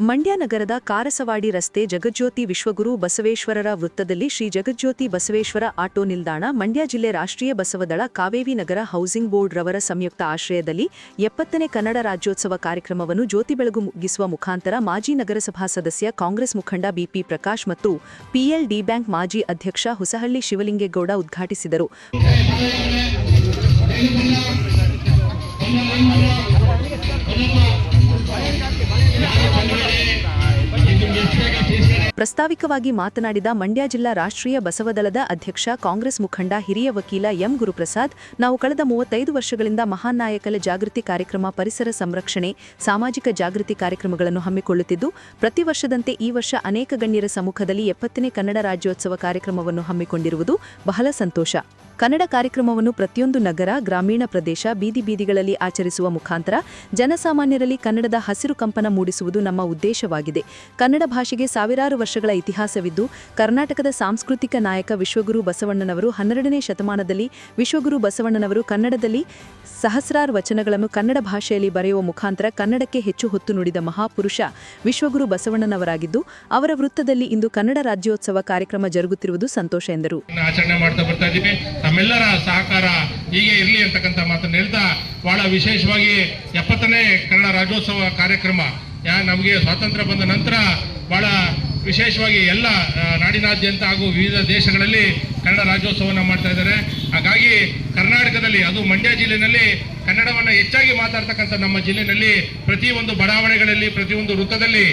ಮಂಡ್ಯ ನಗರದ ಕಾರಸವಾಡಿ ರಸ್ತೆ ಜಗಜ್ಯೋತಿ ವಿಶ್ವಗುರು ಬಸವೇಶ್ವರರ ವೃತ್ತದಲ್ಲಿ ಶ್ರೀ ಜಗಜ್ಯೋತಿ ಬಸವೇಶ್ವರ ಆಟೋ ನಿಲ್ದಾಣ, ಮಂಡ್ಯ ಜಿಲ್ಲೆ ರಾಷ್ಟ್ರೀಯ ಬಸವದಳ ಕಾವೇರಿ ನಗರ ಹೌಸಿಂಗ್ ಬೋರ್ಡ್ ರವರ ಸಂಯುಕ್ತ ಆಶ್ರಯದಲ್ಲಿ ಎಪ್ಪತ್ತನೇ ಕನ್ನಡ ರಾಜ್ಯೋತ್ಸವ ಕಾರ್ಯಕ್ರಮವನ್ನು ಜ್ಯೋತಿ ಬೆಳಗು ಮುಗಿಸುವ ಮುಖಾಂತರ ಮಾಜಿ ನಗರಸಭಾ ಸದಸ್ಯ, ಕಾಂಗ್ರೆಸ್ ಮುಖಂಡ ಬಿಪಿ ಪ್ರಕಾಶ್ ಮತ್ತು ಪಿಎಲ್ಡಿ ಬ್ಯಾಂಕ್ ಮಾಜಿ ಅಧ್ಯಕ್ಷ ಹೊಸಹಳ್ಳಿ ಶಿವಲಿಂಗೇಗೌಡ ಉದ್ಘಾಟಿಸಿದರು. ಪ್ರಸ್ತಾವಿಕವಾಗಿ ಮಾತನಾಡಿದ ಮಂಡ್ಯ ಜಿಲ್ಲಾ ರಾಷ್ಟ್ರೀಯ ಬಸವದಳದ ಅಧ್ಯಕ್ಷ, ಕಾಂಗ್ರೆಸ್ ಮುಖಂಡ, ಹಿರಿಯ ವಕೀಲ ಎಂ. ಗುರುಪ್ರಸಾದ್, ನಾವು ಕಳೆದ ಮೂವತ್ತೈದು ವರ್ಷಗಳಿಂದ ಮಹಾನ್ ನಾಯಕಲ ಜಾಗೃತಿ ಕಾರ್ಯಕ್ರಮ, ಪರಿಸರ ಸಂರಕ್ಷಣೆ, ಸಾಮಾಜಿಕ ಜಾಗೃತಿ ಕಾರ್ಯಕ್ರಮಗಳನ್ನು ಹಮ್ಮಿಕೊಳ್ಳುತ್ತಿದ್ದು, ಪ್ರತಿ ವರ್ಷದಂತೆ ಈ ವರ್ಷ ಅನೇಕ ಗಣ್ಯರ ಸಮ್ಮುಖದಲ್ಲಿ ಎಪ್ಪತ್ತನೇ ಕನ್ನಡ ರಾಜ್ಯೋತ್ಸವ ಕಾರ್ಯಕ್ರಮವನ್ನು ಹಮ್ಮಿಕೊಂಡಿರುವುದು ಬಹಳ ಸಂತೋಷ. ಕನ್ನಡ ಕಾರ್ಯಕ್ರಮವನ್ನು ಪ್ರತಿಯೊಂದು ನಗರ, ಗ್ರಾಮೀಣ ಪ್ರದೇಶ, ಬೀದಿ ಬೀದಿಗಳಲ್ಲಿ ಆಚರಿಸುವ ಮುಖಾಂತರ ಜನಸಾಮಾನ್ಯರಲ್ಲಿ ಕನ್ನಡದ ಹಸಿರು ಕಂಪನ ಮೂಡಿಸುವುದು ನಮ್ಮ ಉದ್ದೇಶವಾಗಿದೆ. ಕನ್ನಡ ಭಾಷೆಗೆ ಸಾವಿರಾರು ವರ್ಷಗಳ ಇತಿಹಾಸವಿದ್ದು, ಕರ್ನಾಟಕದ ಸಾಂಸ್ಕೃತಿಕ ನಾಯಕ ವಿಶ್ವಗುರು ಬಸವಣ್ಣನವರು ಹನ್ನೆರಡನೇ ಶತಮಾನದಲ್ಲಿ ವಿಶ್ವಗುರು ಬಸವಣ್ಣನವರು ಕನ್ನಡದಲ್ಲಿ ಸಹಸ್ರಾರು ವಚನಗಳನ್ನು ಕನ್ನಡ ಭಾಷೆಯಲ್ಲಿ ಬರೆಯುವ ಮುಖಾಂತರ ಕನ್ನಡಕ್ಕೆ ಹೆಚ್ಚು ಹೊತ್ತು ನುಡಿದ ಮಹಾಪುರುಷ ವಿಶ್ವಗುರು ಬಸವಣ್ಣನವರಾಗಿದ್ದು, ಅವರ ವೃತ್ತದಲ್ಲಿ ಇಂದು ಕನ್ನಡ ರಾಜ್ಯೋತ್ಸವ ಕಾರ್ಯಕ್ರಮ ಜರುಗುತ್ತಿರುವುದು ಸಂತೋಷ ಎಂದರು. ಆಚರಣೆ ಮಾಡ್ತಾ ಬರ್ತಾ ಇದ್ದೀವಿ. ತಮ್ಮೆಲ್ಲರ ಸಹಕಾರ ಹೀಗೆ ಇರಲಿ ಅಂತಕ್ಕಂಥ ಮಾತನ್ನು ಹೇಳ್ತಾ, ಬಹಳ ವಿಶೇಷವಾಗಿ ಎಪ್ಪತ್ತನೇ ಕನ್ನಡ ರಾಜ್ಯೋತ್ಸವ ಕಾರ್ಯಕ್ರಮ, ಯಾ, ನಮಗೆ ಸ್ವಾತಂತ್ರ್ಯ ಬಂದ ನಂತರ ಬಹಳ ವಿಶೇಷವಾಗಿ ಎಲ್ಲ ನಾಡಿನಾದ್ಯಂತ ಹಾಗೂ ವಿವಿಧ ದೇಶಗಳಲ್ಲಿ ಕನ್ನಡ ರಾಜ್ಯೋತ್ಸವವನ್ನು ಮಾಡ್ತಾ ಇದ್ದಾರೆ. ಹಾಗಾಗಿ ಕರ್ನಾಟಕದಲ್ಲಿ, ಅದು ಮಂಡ್ಯ ಜಿಲ್ಲೆಯಲ್ಲಿ ಕನ್ನಡವನ್ನು ಹೆಚ್ಚಾಗಿ ಮಾತಾಡ್ತಕ್ಕಂಥ ನಮ್ಮ ಜಿಲ್ಲೆಯಲ್ಲಿ ಪ್ರತಿಯೊಂದು ಬಡಾವಣೆಗಳಲ್ಲಿ ಪ್ರತಿಯೊಂದು ವೃತ್ತದಲ್ಲಿ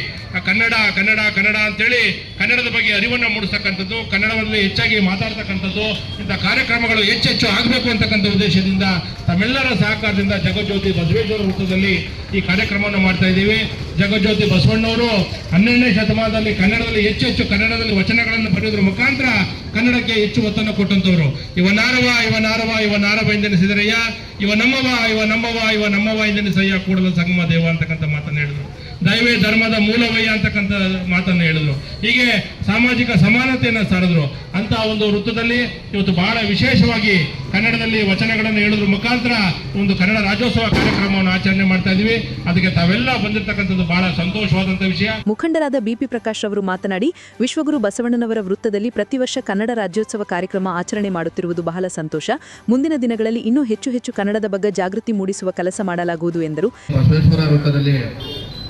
ಕನ್ನಡ ಕನ್ನಡ ಕನ್ನಡ ಅಂತೇಳಿ ಕನ್ನಡದ ಬಗ್ಗೆ ಅರಿವನ್ನು ಮೂಡಿಸ್ತಕ್ಕಂಥದ್ದು ಕನ್ನಡದಲ್ಲಿ ಹೆಚ್ಚಾಗಿ ಮಾತಾಡ್ತಕ್ಕಂಥದ್ದು, ಇಂಥ ಕಾರ್ಯಕ್ರಮಗಳು ಹೆಚ್ಚೆಚ್ಚು ಆಗಬೇಕು ಅಂತಕ್ಕಂಥ ಉದ್ದೇಶದಿಂದ ತಮ್ಮೆಲ್ಲರ ಸಹಕಾರದಿಂದ ಜಗಜ್ಯೋತಿ ಬಸವೇಶ್ವರ ವೃತ್ತದಲ್ಲಿ ಈ ಕಾರ್ಯಕ್ರಮವನ್ನು ಮಾಡ್ತಾ ಇದ್ದೀವಿ. ಜಗಜ್ಯೋತಿ ಬಸವಣ್ಣವರು ಹನ್ನೆರಡನೇ ಶತಮಾನದಲ್ಲಿ ಕನ್ನಡದಲ್ಲಿ ಹೆಚ್ಚು ಹೆಚ್ಚು ಕನ್ನಡದಲ್ಲಿ ವಚನಗಳನ್ನು ಬರೆಯೋದ್ರ ಮುಖಾಂತರ ಕನ್ನಡಕ್ಕೆ ಹೆಚ್ಚು ಒತ್ತನ್ನು ಕೊಟ್ಟಂತವರು ಇವ ನಾರವ ಇವ ನಾರವ ಇವ ನಾರವ ಎಂದೆನಿಸಿದರಯ್ಯ. ಇವ ನಮ್ಮವ ಇವ ನಮ್ಮವ ಇವ ನಮ್ಮವ ಎಂದೆನಿಸಯ್ಯ. ಕೂಡಲ ಸಂಗಮ ದೇವ ಅಂತಕ್ಕಂಥ ಮಾತನ್ನು ಹೇಳಿದ್ರು. ದೈವೇ ಧರ್ಮದ ಮೂಲವಯ್ಯ ಅಂತಕ್ಕಂಥ ಮಾತನ್ನು ಹೇಳಿದ್ರು. ಹೀಗೆ ಸಾಮಾಜಿಕ ಸಮಾನತೆಯನ್ನು ಸಾರಿದ್ರು. ಅಂತ ಒಂದು ವೃತ್ತದಲ್ಲಿ ಇವತ್ತು ಬಹಳ ವಿಶೇಷವಾಗಿ ಕನ್ನಡದಲ್ಲಿ ವಚನಗಳನ್ನು ಹೇಳೋದ್ರ ಮುಖಾಂತರ ಒಂದು ಕನ್ನಡ ರಾಜ್ಯೋತ್ಸವ ಕಾರ್ಯಕ್ರಮವನ್ನು ಆಚರಣೆ ಮಾಡ್ತಾ ಇದೀವಿ. ಅದಕ್ಕೆ ತಾವೆಲ್ಲ ಬಂದಿರತಕ್ಕಂಥದ್ದು ಬಹಳ ಸಂತೋಷವಾದಂತಹ ವಿಷಯ. ಮುಖಂಡರಾದ ಬಿಪಿ ಪ್ರಕಾಶ್ ಅವರು ಮಾತನಾಡಿ ವಿಶ್ವಗುರು ಬಸವಣ್ಣನವರ ವೃತ್ತದಲ್ಲಿ ಪ್ರತಿ ವರ್ಷ ಕನ್ನಡ ರಾಜ್ಯೋತ್ಸವ ಕಾರ್ಯಕ್ರಮ ಆಚರಣೆ ಮಾಡುತ್ತಿರುವುದು ಬಹಳ ಸಂತೋಷ. ಮುಂದಿನ ದಿನಗಳಲ್ಲಿ ಇನ್ನೂ ಹೆಚ್ಚು ಹೆಚ್ಚು ಕನ್ನಡದ ಬಗ್ಗೆ ಜಾಗೃತಿ ಮೂಡಿಸುವ ಕೆಲಸ ಮಾಡಲಾಗುವುದು ಎಂದರು. ಬಸವೇಶ್ವರ ವೃತ್ತದಲ್ಲಿ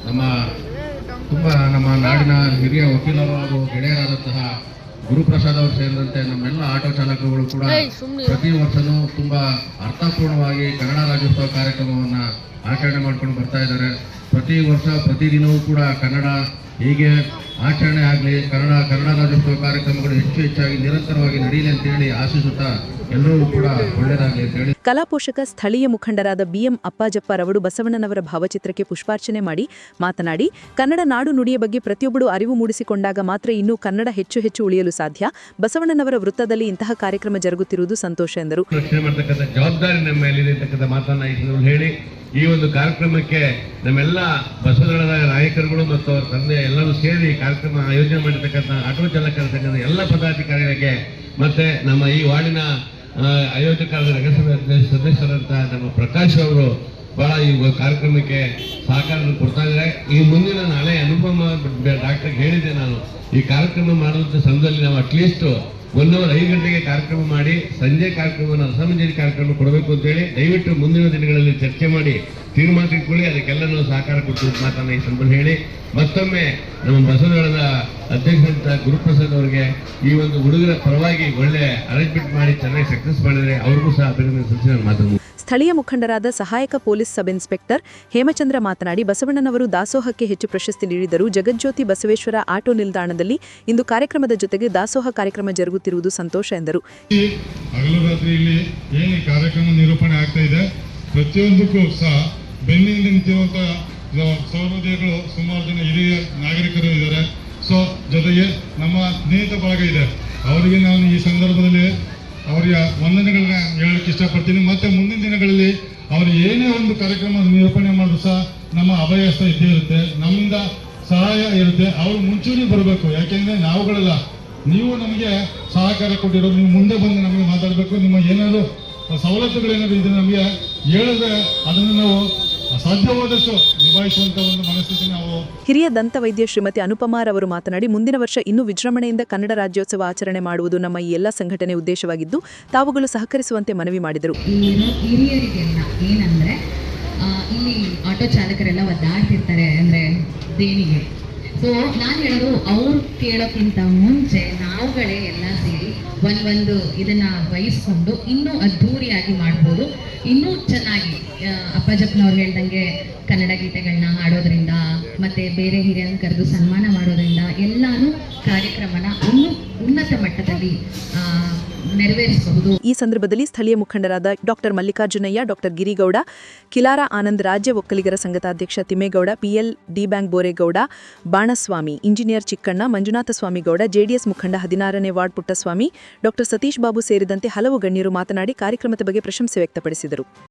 ನಮ್ಮ ತುಂಬ ನಮ್ಮ ನಾಡಿನ ಹಿರಿಯ ವಕೀಲರು ಹಾಗೂ ಗೆಳೆಯರಾದಂತಹ ಗುರುಪ್ರಸಾದ್ ಅವರು ಸೇರಿದಂತೆ ನಮ್ಮೆಲ್ಲ ಆಟೋ ಚಾಲಕರುಗಳು ಕೂಡ ಪ್ರತಿ ವರ್ಷನೂ ತುಂಬ ಅರ್ಥಪೂರ್ಣವಾಗಿ ಕನ್ನಡ ರಾಜ್ಯೋತ್ಸವ ಕಾರ್ಯಕ್ರಮವನ್ನ ಆಚರಣೆ ಮಾಡ್ಕೊಂಡು ಬರ್ತಾ ಇದ್ದಾರೆ. ಪ್ರತಿ ವರ್ಷ ಪ್ರತಿದಿನವೂ ಕೂಡ ಕನ್ನಡ ಹೀಗೆ ಆಚರಣೆ ಆಗಲಿ ಕನ್ನಡ ಕನ್ನಡ ರಾಜ್ಯೋತ್ಸವ ಕಾರ್ಯಕ್ರಮಗಳು ಹೆಚ್ಚು ಹೆಚ್ಚಾಗಿ ನಿರಂತರವಾಗಿ ನಡೆಯಲಿ ಅಂತ ಹೇಳಿ ಆಶಿಸುತ್ತಾ ಎಲ್ಲರೂ ಕೂಡ ಒಳ್ಳೆಯದಾಗಲಿ ಅಂತೇಳಿ ಕಲಾಪೋಷಕ ಸ್ಥಳೀಯ ಮುಖಂಡರಾದ ಬಿಎಂ ಅಪ್ಪಾಜಪ್ಪ ರವರು ಬಸವಣ್ಣನವರ ಭಾವಚಿತ್ರಕ್ಕೆ ಪುಷ್ಪಾರ್ಚನೆ ಮಾಡಿ ಮಾತನಾಡಿ ಕನ್ನಡ ನಾಡು ನುಡಿಯ ಬಗ್ಗೆ ಪ್ರತಿಯೊಬ್ಬರು ಅರಿವು ಮೂಡಿಸಿಕೊಂಡಾಗ ಮಾತ್ರ ಇನ್ನೂ ಕನ್ನಡ ಹೆಚ್ಚು ಹೆಚ್ಚು ಉಳಿಯಲು ಸಾಧ್ಯ. ಬಸವಣ್ಣನವರ ವೃತ್ತದಲ್ಲಿ ಇಂತಹ ಕಾರ್ಯಕ್ರಮ ಜರುಗುತ್ತಿರುವುದು ಸಂತೋಷ ಎಂದರು. ಜವಾಬ್ದಾರಿ ನಮ್ಮ ಮೇಲಿದೆ ಅಂತಕ್ಕಂಥ ಮಾತನ್ನ ಈ ಹೇಳಿ ಈ ಒಂದು ಕಾರ್ಯಕ್ರಮಕ್ಕೆ ನಮ್ಮೆಲ್ಲ ಬಸವಣ್ಣ ನಾಯಕರುಗಳು ಮತ್ತು ಅವರ ತಂದೆ ಎಲ್ಲರೂ ಸೇರಿ ಕಾರ್ಯಕ್ರಮ ಆಯೋಜನೆ ಮಾಡಿರ್ತಕ್ಕಂಥ ಆಟೋ ಚಾಲಕ ಸಂಘದ ಎಲ್ಲ ಪದಾಧಿಕಾರಿಗಳಿಗೆ ಮತ್ತೆ ನಮ್ಮ ಈ ವಾರ್ಡಿನ ಆಯೋಜಕರ ಆಯೋಜಕರಾದ ನಗರಸಭೆ ಸದಸ್ಯರಂತ ನಮ್ಮ ಪ್ರಕಾಶ್ ಅವರು ಬಹಳ ಈ ಕಾರ್ಯಕ್ರಮಕ್ಕೆ ಸಹಕಾರ ಕೊಡ್ತಾ ಇದ್ದಾರೆ. ಈ ಮುಂದಿನ ನಾಳೆ ಅನುಪಮ ಡಾಕ್ಟರ್ ಹೇಳಿದೆ ನಾನು, ಈ ಕಾರ್ಯಕ್ರಮ ಮಾಡುವಂಥ ಸಂದರ್ಭದಲ್ಲಿ ನಾವು ಅಟ್ಲೀಸ್ಟ್ ಒನ್ ಅವರ್ ಐದು ಗಂಟೆಗೆ ಕಾರ್ಯಕ್ರಮ ಮಾಡಿ, ಸಂಜೆ ಕಾರ್ಯಕ್ರಮವನ್ನು ಅಸಮಂಜನ ಕಾರ್ಯಕ್ರಮ ಕೊಡಬೇಕು ಅಂತೇಳಿ ದಯವಿಟ್ಟು ಮುಂದಿನ ದಿನಗಳಲ್ಲಿ ಚರ್ಚೆ ಮಾಡಿ ತೀರ್ಮಾನ ಇಟ್ಕೊಳ್ಳಿ ಅದಕ್ಕೆಲ್ಲ ಸಹಕಾರ ಕೊಟ್ಟು ಮಾತನ್ನ ಈ ಸಂದರ್ಭ ಹೇಳಿ. ಮತ್ತೊಮ್ಮೆ ನಮ್ಮ ಬಸವದಳದ ಅಧ್ಯಕ್ಷರಂತ ಗುರುಪ್ರಸಾದ್ ಅವರಿಗೆ ಈ ಒಂದು ಹುಡುಗರ ಪರವಾಗಿ ಒಳ್ಳೆ ಅರೇಂಜ್ಮೆಂಟ್ ಮಾಡಿ ಚೆನ್ನಾಗಿ ಸಕ್ಸಸ್ ಮಾಡಿದರೆ ಅವ್ರಿಗೂ ಸಹ ಅಭಿನಂದನೆ ಸಲ್ಲಿಸಿ ನಾನು ಮಾತನ್ನು ಸ್ಥಳೀಯ ಮುಖಂಡರಾದ ಸಹಾಯಕ ಪೊಲೀಸ್ ಸಬ್ ಇನ್ಸ್ಪೆಕ್ಟರ್ ಹೇಮಚಂದ್ರ ಮಾತನಾಡಿ, ಬಸವಣ್ಣನವರು ದಾಸೋಹಕ್ಕೆ ಹೆಚ್ಚು ಪ್ರಶಸ್ತಿ ನೀಡಿದರು ಜಗಜ್ಯೋತಿ ಬಸವೇಶ್ವರ ಆಟೋ ನಿಲ್ದಾಣದಲ್ಲಿ ಇಂದು ಕಾರ್ಯಕ್ರಮದ ಜೊತೆಗೆ ದಾಸೋಹ ಕಾರ್ಯಕ್ರಮ ಜರುಗುತ್ತಿರುವುದು ಸಂತೋಷ ಎಂದರು. ಕಾರ್ಯಕ್ರಮ ನಿರೂಪಣೆ ಇದೆ ಸಹ ಸುಮಾರು ಜನ ಹಿರಿಯ ನಾಗರಿಕರು ಇದ್ದಾರೆ. ಸೊ ಜೊತೆಗೆ ನಮ್ಮ ಸ್ನೇಹಿತ ಬಳಗ ಇದೆ. ಅವರಿಗೆ ನಾನು ಈ ಸಂದರ್ಭದಲ್ಲಿ ಅವರಿಗೆ ವಂದನೆಗಳನ್ನ ಹೇಳಕ್ಕೆ ಇಷ್ಟಪಡ್ತೀನಿ. ಮತ್ತೆ ಮುಂದಿನ ದಿನಗಳಲ್ಲಿ ಅವರು ಏನೇ ಒಂದು ಕಾರ್ಯಕ್ರಮ ನಿರೂಪಣೆ ಮಾಡಿದ್ರು ಸಹ ನಮ್ಮ ಅಭಯಸ್ಥ ಇದ್ದೇ ಇರುತ್ತೆ. ನಮ್ಮಿಂದ ಸಹಾಯ ಇರುತ್ತೆ. ಅವರು ಮುಂಚೂಣಿ ಬರಬೇಕು. ಯಾಕೆಂದ್ರೆ ನಾವುಗಳಲ್ಲ. ನೀವು ನಮಗೆ ಸಹಕಾರ ಕೊಟ್ಟಿರೋ ನೀವು ಮುಂದೆ ಬಂದು ನಮಗೆ ಮಾತಾಡಬೇಕು. ನಿಮ್ಮ ಏನಾದರೂ ಸವಲತ್ತುಗಳೇನಾದ್ರು ಇದ್ರೆ ನಮಗೆ ಹೇಳಿದ್ರೆ ಅದನ್ನು ನಾವು ಸಾಧ್ಯವಾದಷ್ಟು ನಿಭಾಯಿಸುವಂತ ಒಂದು ಮನಸ್ಥಿತಿ ನಾವು ಹಿರಿಯ ದಂತವೈದ್ಯ ಶ್ರೀಮತಿ ಅನುಪಮಾರ್ ಅವರು ಮಾತನಾಡಿ ಮುಂದಿನ ವರ್ಷ ಇನ್ನೂ ವಿಜೃಂಭಣೆಯಿಂದ ಕನ್ನಡ ರಾಜ್ಯೋತ್ಸವ ಆಚರಣೆ ಮಾಡುವುದು ನಮ್ಮ ಈ ಎಲ್ಲ ಸಂಘಟನೆ ಉದ್ದೇಶವಾಗಿದ್ದು ತಾವುಗಳು ಸಹಕರಿಸುವಂತೆ ಮನವಿ ಮಾಡಿದರು. ಹಿರಿಯರಿಗೆಲ್ಲ ಏನಂದರೆ ಇಲ್ಲಿ ಆಟೋ ಚಾಲಕರೆಲ್ಲ ಒದ್ದಾಡ್ತಿರ್ತಾರೆ ಅಂದ್ರೆ ದೇಣಿಗೆ. ಸೊ ನಾನು ಹೇಳೋದು ಅವ್ರು ಕೇಳೋಕ್ಕಿಂತ ಮುಂಚೆ ನಾವುಗಳೇ ಎಲ್ಲ ಸೇರಿ ಒಂದೊಂದು ಇದನ್ನ ವಹಿಸ್ಕೊಂಡು ಇನ್ನೂ ಅದ್ಧೂರಿಯಾಗಿ ಮಾಡ್ಬೋದು ಇನ್ನೂ ಚೆನ್ನಾಗಿ ಅಪ್ಪಾಜಪ್ಪನವ್ರು ಹೇಳ್ದಂಗೆ ಕನ್ನಡ ಗೀತೆಗಳನ್ನ ಹಾಡೋದ್ರಿಂದ, ಮತ್ತೆ ಬೇರೆ ಹಿರಿಯರನ್ನು ಕರೆದು ಸನ್ಮಾನ ಮಾಡೋದ್ರಿಂದ ಎಲ್ಲಾನು ಕಾರ್ಯಕ್ರಮನ ಉನ್ನತ ಮಟ್ಟದಲ್ಲಿ ನೆರವೇರಿಸಬಹುದು. ಈ ಸಂದರ್ಭದಲ್ಲಿ ಸ್ಥಳೀಯ ಮುಖಂಡರಾದ ಡಾಕ್ಟರ್ ಮಲ್ಲಿಕಾರ್ಜುನಯ್ಯ, ಡಾಕ್ಟರ್ ಗಿರಿಗೌಡ, ಕಿಲಾರ ಆನಂದ್ ರಾಜ್ಯ ಒಕ್ಕಲಿಗರ ಸಂಘದ ಅಧ್ಯಕ್ಷ Thimmegowda, PL D bank Boregowda, Banaswamy, engineer Chikkanna, Manjunatha Swamigowda, JDS ಮುಖಂಡ ಹದಿನಾರನೇ ವಾರ್ಡ್ ಪುಟ್ಟಸ್ವಾಮಿ, ಡಾಕ್ಟರ್ ಸತೀಶ್ ಬಾಬು ಸೇರಿದಂತೆ ಹಲವು ಗಣ್ಯರು ಮಾತನಾಡಿ ಕಾರ್ಯಕ್ರಮದ ಬಗ್ಗೆ ಪ್ರಶಂಸೆ ವ್ಯಕ್ತಪಡಿಸಿದರು.